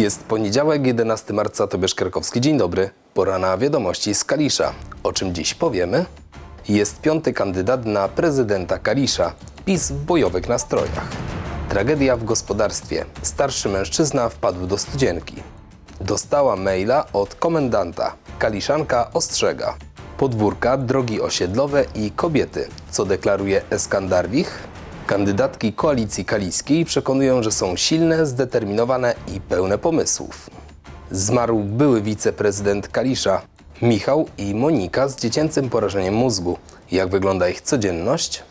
Jest poniedziałek, 11 marca, Tobiasz Krakowski. Dzień dobry. Pora na wiadomości z Kalisza. O czym dziś powiemy? Jest piąty kandydat na prezydenta Kalisza. PiS w bojowych nastrojach. Tragedia w gospodarstwie. Starszy mężczyzna wpadł do studzienki. Dostała maila od komendanta. Kaliszanka ostrzega. Podwórka, drogi osiedlowe i kobiety. Co deklaruje Eskandarwich? Kandydatki koalicji kaliskiej przekonują, że są silne, zdeterminowane i pełne pomysłów. Zmarł były wiceprezydent Kalisza, Michał i Monika z dziecięcym porażeniem mózgu. Jak wygląda ich codzienność?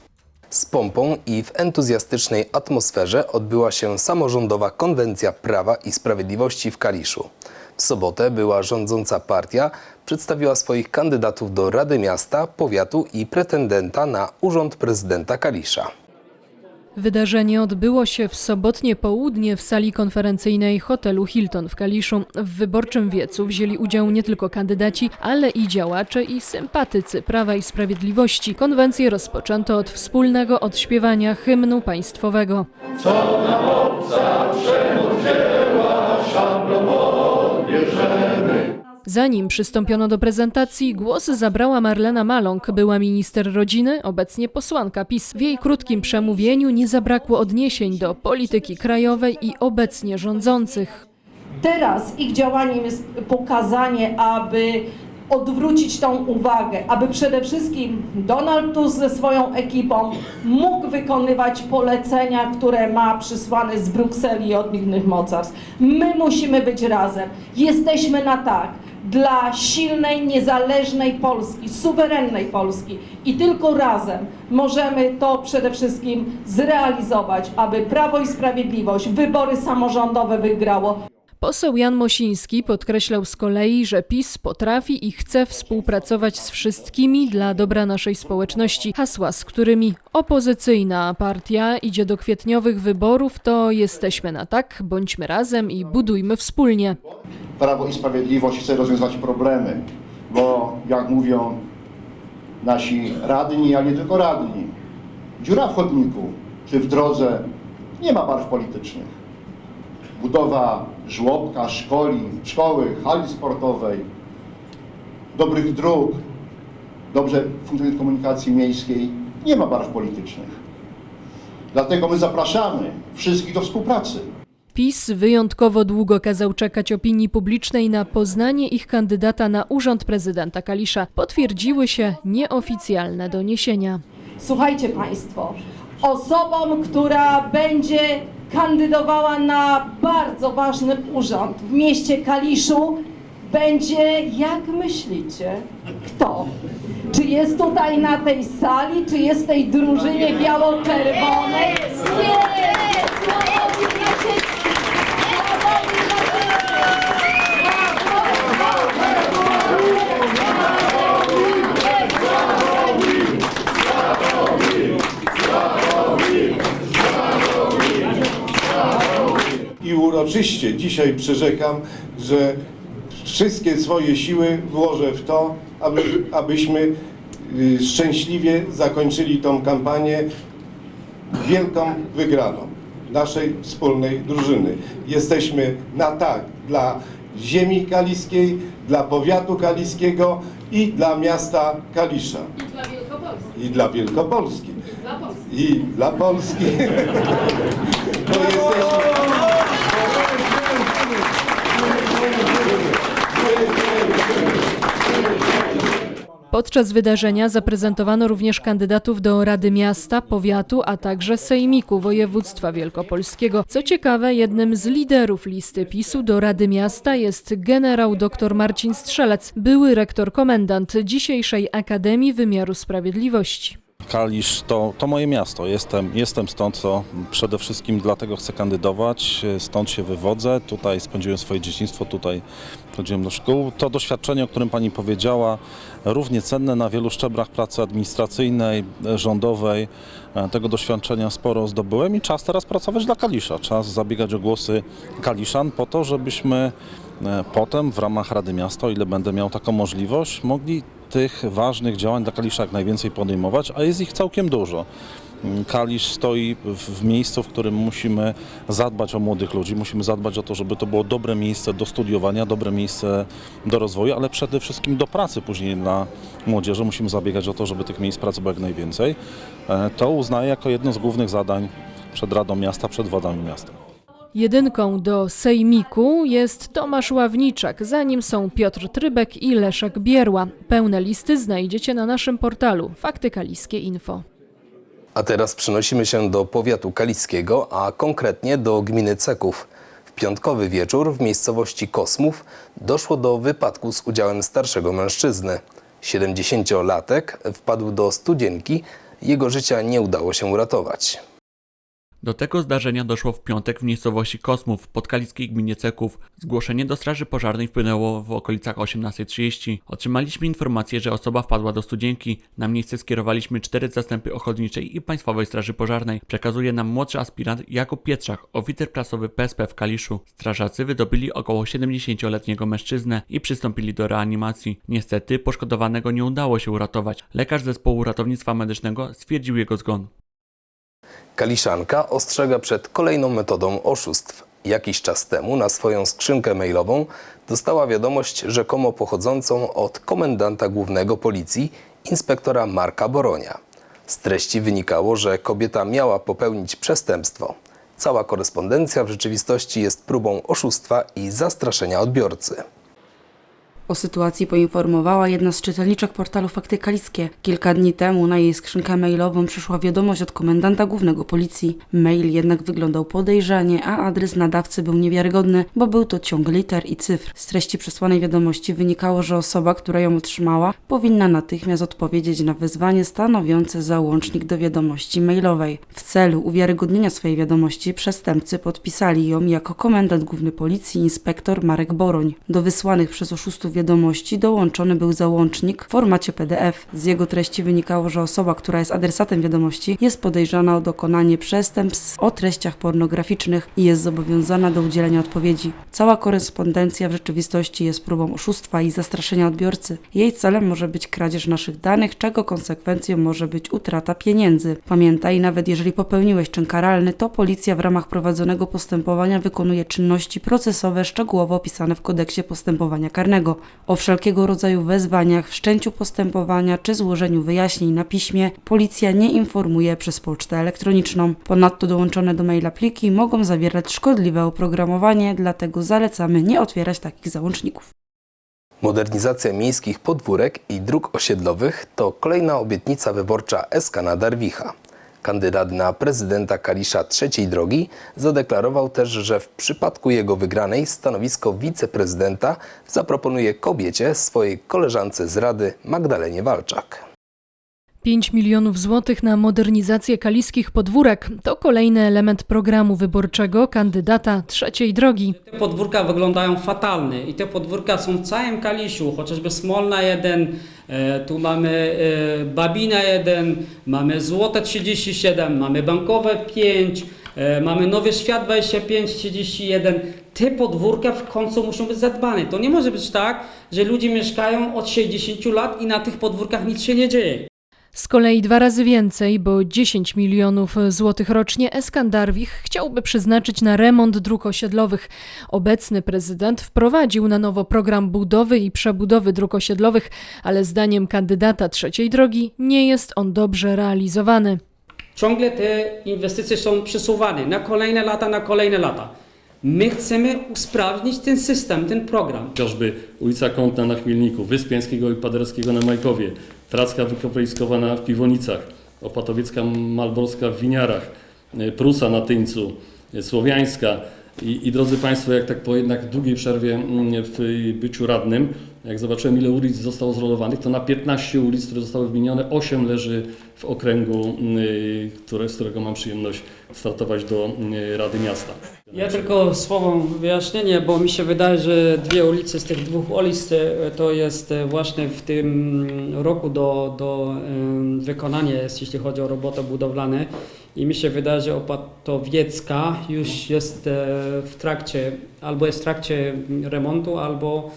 Z pompą i w entuzjastycznej atmosferze odbyła się samorządowa konwencja Prawa i Sprawiedliwości w Kaliszu. W sobotę była rządząca partia przedstawiła swoich kandydatów do Rady Miasta, Powiatu i pretendenta na urząd prezydenta Kalisza. Wydarzenie odbyło się w sobotnie południe w sali konferencyjnej hotelu Hilton w Kaliszu. W wyborczym wiecu wzięli udział nie tylko kandydaci, ale i działacze i sympatycy Prawa i Sprawiedliwości. Konwencję rozpoczęto od wspólnego odśpiewania hymnu państwowego. Zanim przystąpiono do prezentacji, głos zabrała Marlena Maląg, była minister rodziny, obecnie posłanka PiS. W jej krótkim przemówieniu nie zabrakło odniesień do polityki krajowej i obecnie rządzących. Teraz ich działaniem jest pokazanie, aby odwrócić tą uwagę, aby przede wszystkim Donald Tusk ze swoją ekipą mógł wykonywać polecenia, które ma przysłane z Brukseli i od innych mocarstw. My musimy być razem. Jesteśmy na tak. Dla silnej, niezależnej Polski, suwerennej Polski i tylko razem możemy to przede wszystkim zrealizować, aby Prawo i Sprawiedliwość wybory samorządowe wygrało. Poseł Jan Mosiński podkreślał z kolei, że PiS potrafi i chce współpracować z wszystkimi dla dobra naszej społeczności. Hasła, z którymi opozycyjna partia idzie do kwietniowych wyborów, to jesteśmy na tak, bądźmy razem i budujmy wspólnie. Prawo i Sprawiedliwość chce rozwiązywać problemy, bo jak mówią nasi radni, ale nie tylko radni, dziura w chodniku czy w drodze nie ma barw politycznych. Budowa żłobka, szkoli, szkoły, hali sportowej, dobrych dróg, dobrze funkcjonującej komunikacji miejskiej nie ma barw politycznych. Dlatego my zapraszamy wszystkich do współpracy. PiS wyjątkowo długo kazał czekać opinii publicznej na poznanie ich kandydata na urząd prezydenta Kalisza. Potwierdziły się nieoficjalne doniesienia. Słuchajcie Państwo, osobą, która będzie kandydowała na bardzo ważny urząd w mieście Kaliszu, będzie, jak myślicie, kto? Czy jest tutaj na tej sali, czy jest w tej drużynie biało-czerwonej? Uroczyście dzisiaj przyrzekam, że wszystkie swoje siły włożę w to, aby, abyśmy y, szczęśliwie zakończyli tą kampanię wielką wygraną naszej wspólnej drużyny. Jesteśmy na tak dla ziemi kaliskiej, dla powiatu kaliskiego i dla miasta Kalisza. I dla Wielkopolski. I dla Polski. Bo jesteśmy... Podczas wydarzenia zaprezentowano również kandydatów do Rady Miasta, Powiatu, a także Sejmiku Województwa Wielkopolskiego. Co ciekawe, jednym z liderów listy PiSu do Rady Miasta jest generał dr Marcin Strzelec, były rektor komendant dzisiejszej Akademii Wymiaru Sprawiedliwości. Kalisz to, to moje miasto. Jestem, jestem stąd, to przede wszystkim dlatego chcę kandydować. Stąd się wywodzę. Tutaj spędziłem swoje dzieciństwo, tutaj chodziłem do szkół. To doświadczenie, o którym Pani powiedziała, równie cenne na wielu szczeblach pracy administracyjnej, rządowej. E, Tego doświadczenia sporo zdobyłem i czas teraz pracować dla Kalisza. Czas zabiegać o głosy Kaliszan po to, żebyśmy e, potem w ramach Rady Miasta, o ile będę miał taką możliwość, mogli tych ważnych działań dla Kalisza jak najwięcej podejmować, a jest ich całkiem dużo. Kalisz stoi w, miejscu, w którym musimy zadbać o młodych ludzi, musimy zadbać o to, żeby to było dobre miejsce do studiowania, dobre miejsce do rozwoju, ale przede wszystkim do pracy później dla młodzieży. Musimy zabiegać o to, żeby tych miejsc pracy było jak najwięcej. E, To uznaję jako jedno z głównych zadań przed Radą Miasta, przed władami miasta. Jedynką do Sejmiku jest Tomasz Ławniczak, za nim są Piotr Trybek i Leszek Bierła. Pełne listy znajdziecie na naszym portalu Fakty Kaliskie Info. A teraz przenosimy się do powiatu kaliskiego, a konkretnie do gminy Ceków. W piątkowy wieczór w miejscowości Kosmów doszło do wypadku z udziałem starszego mężczyzny. 70-latek wpadł do studzienki, jego życia nie udało się uratować. Do tego zdarzenia doszło w piątek w miejscowości Kosmów w podkaliskiej gminie Ceków. Zgłoszenie do straży pożarnej wpłynęło w okolicach 18.30. Otrzymaliśmy informację, że osoba wpadła do studzienki. Na miejsce skierowaliśmy cztery zastępy ochotniczej i Państwowej Straży Pożarnej. Przekazuje nam młodszy aspirant Jakub Pietrzak, oficer prasowy PSP w Kaliszu. Strażacy wydobyli około 70-letniego mężczyznę i przystąpili do reanimacji. Niestety poszkodowanego nie udało się uratować. Lekarz zespołu ratownictwa medycznego stwierdził jego zgon. Kaliszanka ostrzega przed kolejną metodą oszustw. Jakiś czas temu na swoją skrzynkę mailową dostała wiadomość rzekomo pochodzącą od komendanta głównego policji, inspektora Marka Boronia. Z treści wynikało, że kobieta miała popełnić przestępstwo. Cała korespondencja w rzeczywistości jest próbą oszustwa i zastraszenia odbiorcy. O sytuacji poinformowała jedna z czytelniczek portalu Fakty Kaliskie. Kilka dni temu na jej skrzynkę mailową przyszła wiadomość od komendanta głównego policji. Mail jednak wyglądał podejrzanie, a adres nadawcy był niewiarygodny, bo był to ciąg liter i cyfr. Z treści przesłanej wiadomości wynikało, że osoba, która ją otrzymała, powinna natychmiast odpowiedzieć na wezwanie stanowiące załącznik do wiadomości mailowej. W celu uwiarygodnienia swojej wiadomości przestępcy podpisali ją jako komendant główny policji inspektor Marek Boroń. Do wysłanych przez oszustów wiadomości dołączony był załącznik w formacie PDF. Z jego treści wynikało, że osoba, która jest adresatem wiadomości, jest podejrzana o dokonanie przestępstw o treściach pornograficznych i jest zobowiązana do udzielenia odpowiedzi. Cała korespondencja w rzeczywistości jest próbą oszustwa i zastraszenia odbiorcy. Jej celem może być kradzież naszych danych, czego konsekwencją może być utrata pieniędzy. Pamiętaj, nawet jeżeli popełniłeś czyn karalny, to policja w ramach prowadzonego postępowania wykonuje czynności procesowe szczegółowo opisane w kodeksie postępowania karnego. O wszelkiego rodzaju wezwaniach, wszczęciu postępowania czy złożeniu wyjaśnień na piśmie policja nie informuje przez pocztę elektroniczną. Ponadto dołączone do maila pliki mogą zawierać szkodliwe oprogramowanie, dlatego zalecamy nie otwierać takich załączników. Modernizacja miejskich podwórek i dróg osiedlowych to kolejna obietnica wyborcza Eskana Darwicha. Kandydat na prezydenta Kalisza trzeciej drogi zadeklarował też, że w przypadku jego wygranej stanowisko wiceprezydenta zaproponuje kobiecie, swojej koleżance z Rady Magdalenie Walczak. 5 milionów złotych na modernizację kaliskich podwórek to kolejny element programu wyborczego kandydata trzeciej drogi. Te podwórka wyglądają fatalnie i te podwórka są w całym Kaliszu, chociażby Smolna 1, e, tu mamy e, Babina 1, mamy Złote 37, mamy Bankowe 5, e, mamy Nowy Świat 25, 31. Te podwórka w końcu muszą być zadbane. To nie może być tak, że ludzie mieszkają od 60 lat i na tych podwórkach nic się nie dzieje. Z kolei dwa razy więcej, bo 10 milionów złotych rocznie Eskandarwich chciałby przeznaczyć na remont dróg osiedlowych. Obecny prezydent wprowadził na nowo program budowy i przebudowy dróg osiedlowych, ale zdaniem kandydata trzeciej drogi nie jest on dobrze realizowany. Ciągle te inwestycje są przesuwane na kolejne lata, na kolejne lata. My chcemy usprawnić ten system, ten program. chociażby ulica Kątna na Chmielniku, Wyspiańskiego i Paderewskiego na Majkowie, Tracka Wykopejskowana w Piwonicach, Opatowiecka Malborska w Winiarach, y, Prusa na Tyńcu, y, Słowiańska. I, I drodzy Państwo, jak tak po jednak długiej przerwie mm, w byciu radnym, jak zobaczyłem ile ulic zostało zrolowanych, to na 15 ulic, które zostały wymienione, 8 leży w okręgu, y, które, z którego mam przyjemność startować do y, Rady Miasta. Ja tylko słową wyjaśnienie, bo mi się wydaje, że dwie ulice z tych dwóch ulic e, to jest e, właśnie w tym roku do, do wykonania jest, jeśli chodzi o roboty budowlane. I mi się wydaje, że Opatowiecka już jest e, w trakcie, albo jest w trakcie remontu, albo,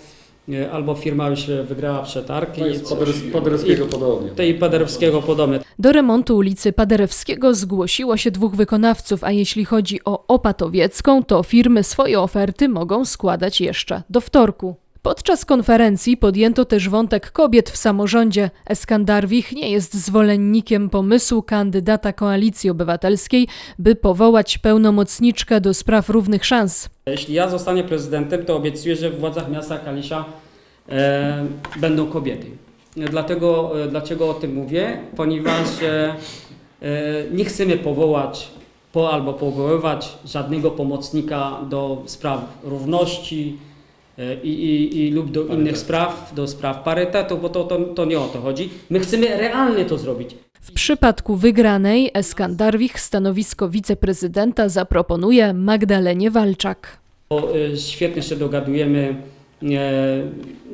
e, albo firma już wygrała przetarg. To jest Paderewskiego podobnie. Tej Paderewskiego podobnie. Do remontu ulicy Paderewskiego zgłosiło się dwóch wykonawców, a jeśli chodzi o Opatowiecką, to firmy swoje oferty mogą składać jeszcze do wtorku. Podczas konferencji podjęto też wątek kobiet w samorządzie. Eskandarwich nie jest zwolennikiem pomysłu kandydata Koalicji Obywatelskiej, by powołać pełnomocniczkę do spraw równych szans. Jeśli ja zostanę prezydentem, to obiecuję, że w władzach miasta Kalisza e, będą kobiety. Dlatego, e, dlaczego o tym mówię? Ponieważ e, e, nie chcemy powołać po, albo powoływać żadnego pomocnika do spraw równości i, i, i lub do innych spraw, do spraw parytetu, bo to, to, to nie o to chodzi. My chcemy realnie to zrobić. W przypadku wygranej Eskandarwich stanowisko wiceprezydenta zaproponuje Magdalenie Walczak. Bo, e, Świetnie się dogadujemy, e,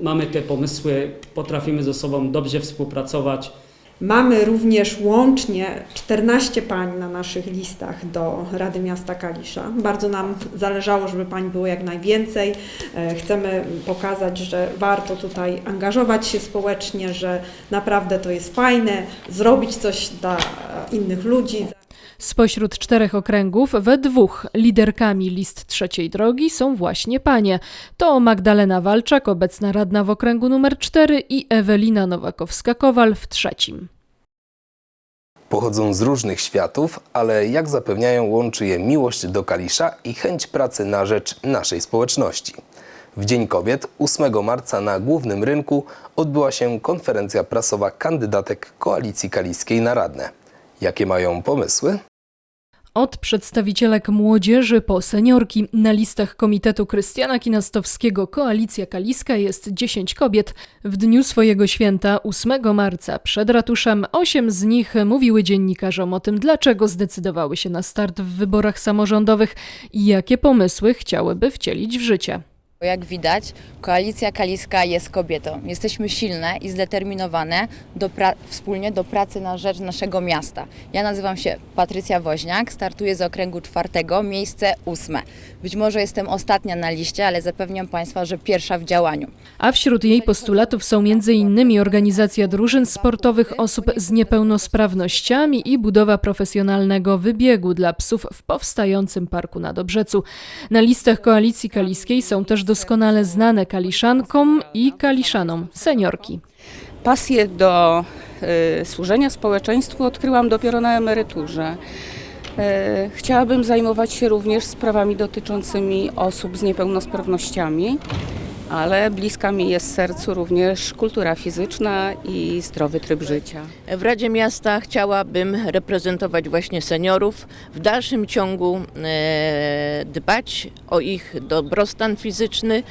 mamy te pomysły, potrafimy ze sobą dobrze współpracować. Mamy również łącznie 14 pań na naszych listach do Rady Miasta Kalisza. Bardzo nam zależało, żeby pań było jak najwięcej. E, Chcemy pokazać, że warto tutaj angażować się społecznie, że naprawdę to jest fajne, zrobić coś dla innych ludzi. Spośród czterech okręgów we dwóch liderkami list trzeciej drogi są właśnie panie. To Magdalena Walczak, obecna radna w okręgu numer 4 i Ewelina Nowakowska-Kowal w trzecim. Pochodzą z różnych światów, ale jak zapewniają, łączy je miłość do Kalisza i chęć pracy na rzecz naszej społeczności. W Dzień Kobiet 8 marca na Głównym Rynku odbyła się konferencja prasowa kandydatek Koalicji Kaliskiej na radne. Jakie mają pomysły? Od przedstawicielek młodzieży po seniorki na listach Komitetu Krystiana Kinastowskiego Koalicja Kaliska jest 10 kobiet. W dniu swojego święta 8 marca przed ratuszem 8 z nich mówiły dziennikarzom o tym, dlaczego zdecydowały się na start w wyborach samorządowych i jakie pomysły chciałyby wcielić w życie. Jak widać, koalicja kaliska jest kobietą. Jesteśmy silne i zdeterminowane do wspólnie do pracy na rzecz naszego miasta. Ja nazywam się Patrycja Woźniak, startuję z okręgu czwartego, miejsce ósme. Być może jestem ostatnia na liście, ale zapewniam Państwa, że pierwsza w działaniu. A wśród jej postulatów są m.in. organizacja drużyn sportowych osób z niepełnosprawnościami i budowa profesjonalnego wybiegu dla psów w powstającym parku na Dobrzecu. Na listach Koalicji Kaliskiej są też doskonale znane kaliszankom i kaliszanom seniorki. Pasję do y, służenia społeczeństwu odkryłam dopiero na emeryturze. Y, chciałabym zajmować się również sprawami dotyczącymi osób z niepełnosprawnościami, ale bliska mi jest sercu również kultura fizyczna i zdrowy tryb życia. W Radzie Miasta chciałabym reprezentować właśnie seniorów, w dalszym ciągu e, dbać o ich dobrostan fizyczny,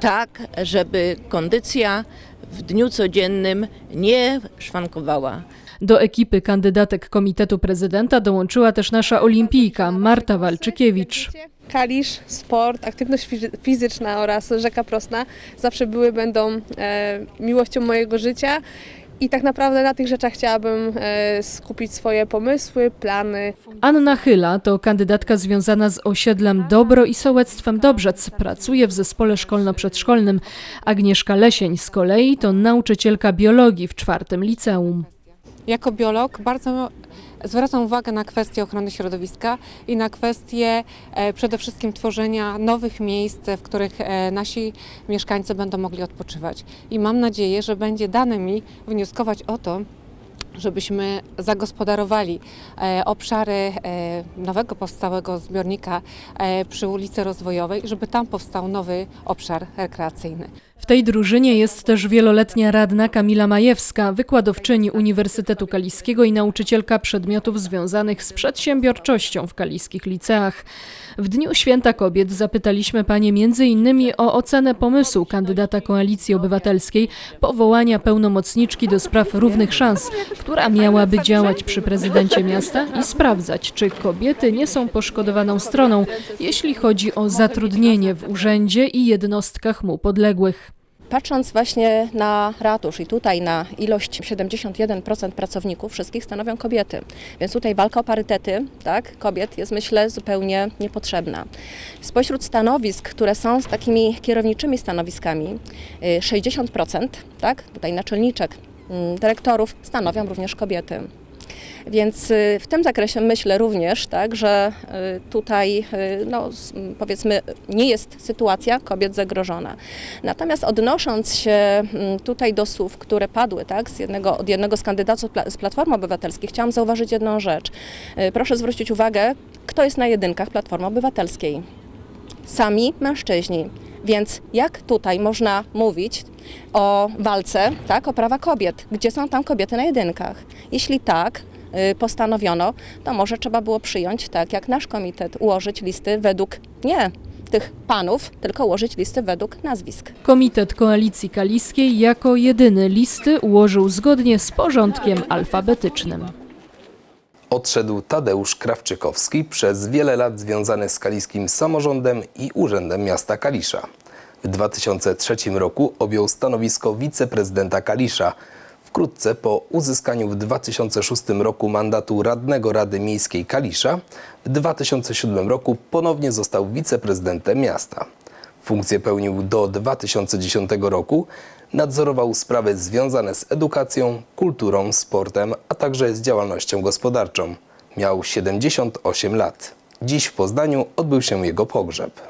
tak żeby kondycja w dniu codziennym nie szwankowała. Do ekipy kandydatek Komitetu Prezydenta dołączyła też nasza olimpijka Marta Walczykiewicz. Kalisz, sport, aktywność fizy- fizyczna oraz rzeka Prosna zawsze były, będą e, miłością mojego życia i tak naprawdę na tych rzeczach chciałabym e, skupić swoje pomysły, plany. Anna Chyla to kandydatka związana z osiedlem Dobro i sołectwem Dobrzec. Pracuje w zespole szkolno-przedszkolnym. Agnieszka Lesień z kolei to nauczycielka biologii w czwartym liceum. Jako biolog bardzo zwracam uwagę na kwestie ochrony środowiska i na kwestie e, przede wszystkim tworzenia nowych miejsc, w których e, nasi mieszkańcy będą mogli odpoczywać. I mam nadzieję, że będzie dane mi wnioskować o to, żebyśmy zagospodarowali e, obszary nowego powstałego zbiornika przy ulicy Rozwojowej, żeby tam powstał nowy obszar rekreacyjny. W tej drużynie jest też wieloletnia radna Kamila Majewska, wykładowczyni Uniwersytetu Kaliskiego i nauczycielka przedmiotów związanych z przedsiębiorczością w kaliskich liceach. W Dniu Święta Kobiet zapytaliśmy panie m.in. o ocenę pomysłu kandydata Koalicji Obywatelskiej powołania pełnomocniczki do spraw równych szans, która miałaby działać przy prezydencie miasta i sprawdzać, czy kobiety nie są poszkodowaną stroną, jeśli chodzi o zatrudnienie w urzędzie i jednostkach mu podległych. Patrząc właśnie na ratusz i tutaj na ilość 71% pracowników wszystkich stanowią kobiety. Więc tutaj walka o parytety tak, kobiet jest myślę zupełnie niepotrzebna. Spośród stanowisk, które są z takimi kierowniczymi stanowiskami, y, 60% tak, tutaj naczelniczek, mm, dyrektorów stanowią również kobiety. Więc y, w tym zakresie myślę również, tak, że y, tutaj y, no, powiedzmy nie jest sytuacja kobiet zagrożona. Natomiast odnosząc się mm, tutaj do słów, które padły tak, z jednego, od jednego z kandydatów z Platformy Obywatelskiej, chciałam zauważyć jedną rzecz. Proszę zwrócić uwagę, kto jest na jedynkach Platformy Obywatelskiej. Sami mężczyźni. Więc jak tutaj można mówić o walce, tak, o prawa kobiet? Gdzie są tam kobiety na jedynkach? Jeśli tak, y, postanowiono, to może trzeba było przyjąć, tak jak nasz komitet, ułożyć listy według nie tych panów, tylko ułożyć listy według nazwisk. Komitet Koalicji Kaliskiej jako jedyny listy ułożył zgodnie z porządkiem alfabetycznym. Odszedł Tadeusz Krawczykowski, przez wiele lat związany z kaliskim samorządem i Urzędem Miasta Kalisza. W 2003 roku objął stanowisko wiceprezydenta Kalisza. Wkrótce po uzyskaniu w 2006 roku mandatu radnego Rady Miejskiej Kalisza, w 2007 roku ponownie został wiceprezydentem miasta. Funkcję pełnił do 2010 roku. Nadzorował sprawy związane z edukacją, kulturą, sportem, a także z działalnością gospodarczą. Miał 78 lat. Dziś w Poznaniu odbył się jego pogrzeb.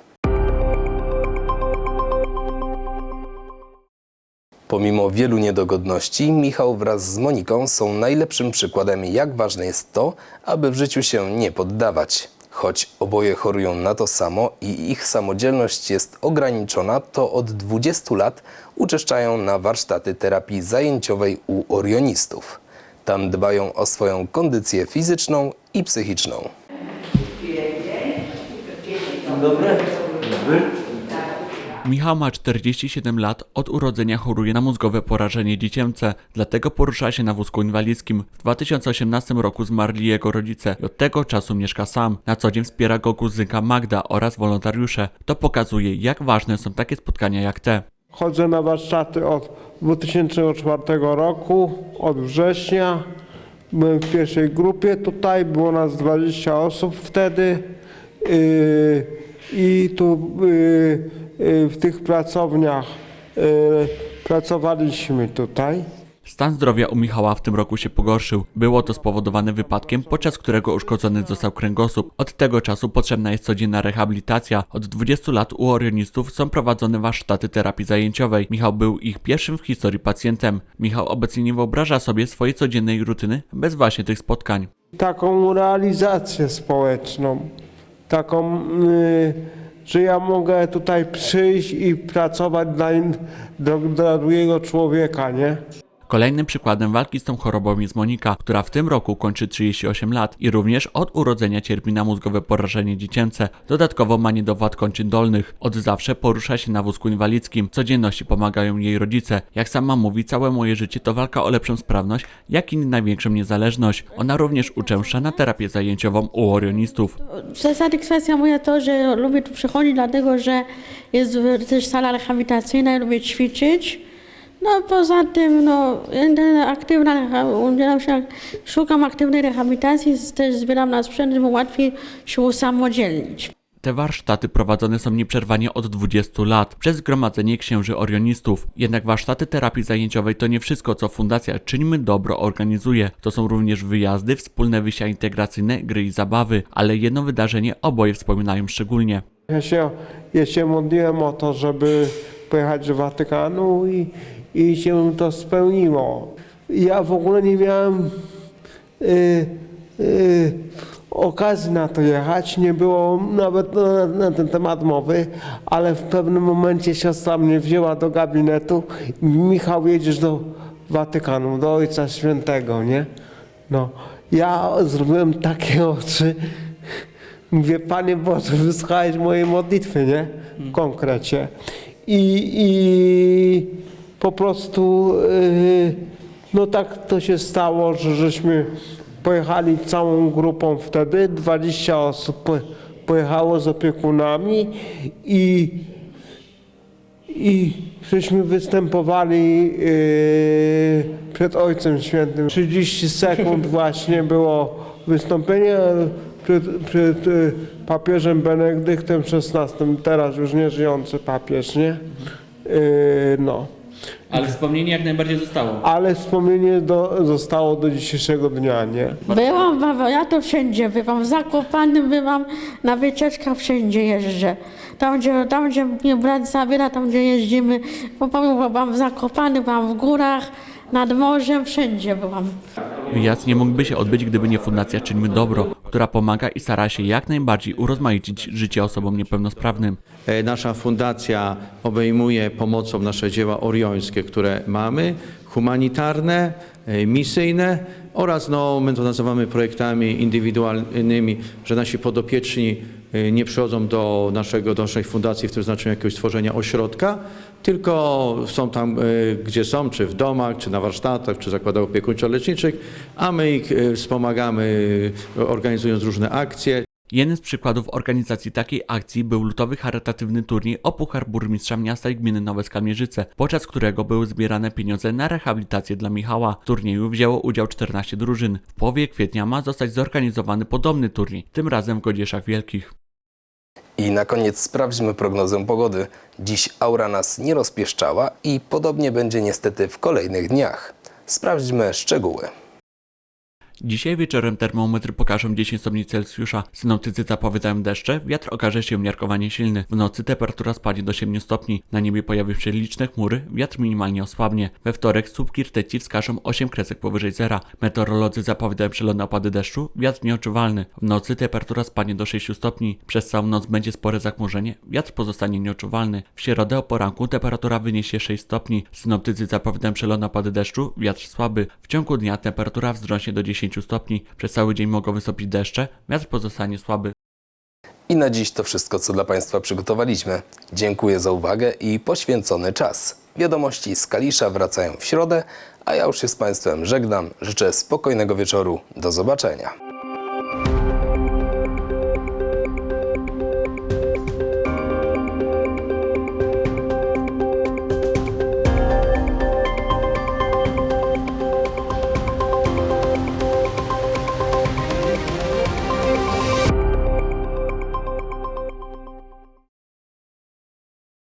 Pomimo wielu niedogodności, Michał wraz z Moniką są najlepszym przykładem, jak ważne jest to, aby w życiu się nie poddawać. Choć oboje chorują na to samo i ich samodzielność jest ograniczona, to od 20 lat uczęszczają na warsztaty terapii zajęciowej u orionistów. Tam dbają o swoją kondycję fizyczną i psychiczną. Michał ma 47 lat, od urodzenia choruje na mózgowe porażenie dziecięce, dlatego porusza się na wózku inwalidzkim. W 2018 roku zmarli jego rodzice i od tego czasu mieszka sam. Na co dzień wspiera go kuzynka Magda oraz wolontariusze. To pokazuje, jak ważne są takie spotkania jak te. Chodzę na warsztaty od 2004 roku, od września. Byłem w pierwszej grupie tutaj, było nas 20 osób wtedy. Yy, I tu yy, yy, w tych pracowniach yy, pracowaliśmy tutaj. Stan zdrowia u Michała w tym roku się pogorszył. Było to spowodowane wypadkiem, podczas którego uszkodzony został kręgosłup. Od tego czasu potrzebna jest codzienna rehabilitacja. Od 20 lat u orionistów są prowadzone warsztaty terapii zajęciowej. Michał był ich pierwszym w historii pacjentem. Michał obecnie nie wyobraża sobie swojej codziennej rutyny bez właśnie tych spotkań. Taką realizację społeczną, taką, że ja mogę tutaj przyjść i pracować dla, dla drugiego człowieka, nie? Kolejnym przykładem walki z tą chorobą jest Monika, która w tym roku kończy 38 lat i również od urodzenia cierpi na mózgowe porażenie dziecięce. Dodatkowo ma niedowład kończyn dolnych. Od zawsze porusza się na wózku inwalidzkim. Codzienności pomagają jej rodzice. Jak sama mówi, całe moje życie to walka o lepszą sprawność, jak i największą niezależność. Ona również uczęszcza na terapię zajęciową u orionistów. W zasadzie kwestia moja to, że lubię tu przychodzić, dlatego że jest też sala rehabilitacyjna lubię ćwiczyć. No poza tym, no aktywna, udzielam się, szukam aktywnej rehabilitacji, też zbieram na sprzęt, żeby łatwiej się usamodzielnić. Te warsztaty prowadzone są nieprzerwanie od 20 lat przez Zgromadzenie Księży Orionistów. Jednak warsztaty terapii zajęciowej to nie wszystko, co Fundacja Czyńmy Dobro organizuje. To są również wyjazdy, wspólne wyjścia integracyjne, gry i zabawy, ale jedno wydarzenie oboje wspominają szczególnie. Ja się, ja się modliłem o to, żeby pojechać do Watykanu i, i się to spełniło. Ja w ogóle nie miałem y, y, okazji na to jechać, nie było nawet na, na ten temat mowy, ale w pewnym momencie siostra mnie wzięła do gabinetu i Michał jedziesz do Watykanu, do Ojca Świętego, nie? No, ja zrobiłem takie oczy, mówię, Panie Boże, wysłuchałeś mojej modlitwy, nie? W konkrecie. I, i po prostu yy, no tak to się stało, że żeśmy pojechali całą grupą wtedy, 20 osób po, pojechało z opiekunami i, i żeśmy występowali yy, przed Ojcem Świętym. 30 sekund właśnie było wystąpienie przed, przed yy, papieżem Benedyktem XVI, teraz już nie żyjący papież, nie? No. Ale wspomnienie jak najbardziej zostało. Ale wspomnienie do, zostało do dzisiejszego dnia, nie? Byłam, w- ja to wszędzie bywam, w Zakopanym bywam, na wycieczkach wszędzie jeżdżę. Tam gdzie, tam, gdzie mnie brat zabiera, tam gdzie jeździmy, bo byłam w Zakopanym, byłam w górach, nad morzem, wszędzie byłam. Wyjazd nie mógłby się odbyć, gdyby nie Fundacja Czyńmy Dobro, która pomaga i stara się jak najbardziej urozmaicić życie osobom niepełnosprawnym. E, Nasza fundacja obejmuje pomocą nasze dzieła oriońskie, które mamy, humanitarne, e, misyjne oraz no, my to nazywamy projektami indywidualnymi, że nasi podopieczni nie przychodzą do, naszego, do naszej fundacji w tym znaczeniu jakiegoś stworzenia ośrodka, tylko są tam, e, gdzie są, czy w domach, czy na warsztatach, czy zakładach opiekuńczo-leczniczych, a my ich e, wspomagamy e, organizując różne akcje. Jednym z przykładów organizacji takiej akcji był lutowy charytatywny turniej o Puchar Burmistrza Miasta i Gminy Nowe Skamierzyce, podczas którego były zbierane pieniądze na rehabilitację dla Michała. W turnieju wzięło udział 14 drużyn. W połowie kwietnia ma zostać zorganizowany podobny turniej, tym razem w Godzieszach Wielkich. I na koniec sprawdźmy prognozę pogody. Dziś aura nas nie rozpieszczała i podobnie będzie niestety w kolejnych dniach. Sprawdźmy szczegóły. Dzisiaj wieczorem termometry pokażą 10 stopni Celsjusza. Synoptycy zapowiadają deszcze, wiatr okaże się umiarkowanie silny. W nocy temperatura spadnie do 7 stopni. Na niebie pojawią się liczne chmury, wiatr minimalnie osłabnie. We wtorek słupki rtęci wskażą 8 kresek powyżej zera. Meteorolodzy zapowiadają przelotne opady deszczu, wiatr nieodczuwalny. W nocy temperatura spadnie do 6 stopni. Przez całą noc będzie spore zachmurzenie, wiatr pozostanie nieodczuwalny. W środę o poranku temperatura wyniesie 6 stopni. Synoptycy zapowiadają przelotne opady deszczu, wiatr słaby. W ciągu dnia temperatura wzrośnie do 10 stopni. Przez cały dzień mogą wystąpić deszcze, wiatr pozostanie słaby. I na dziś to wszystko, co dla Państwa przygotowaliśmy. Dziękuję za uwagę i poświęcony czas. Wiadomości z Kalisza wracają w środę, a ja już się z Państwem żegnam. Życzę spokojnego wieczoru. Do zobaczenia.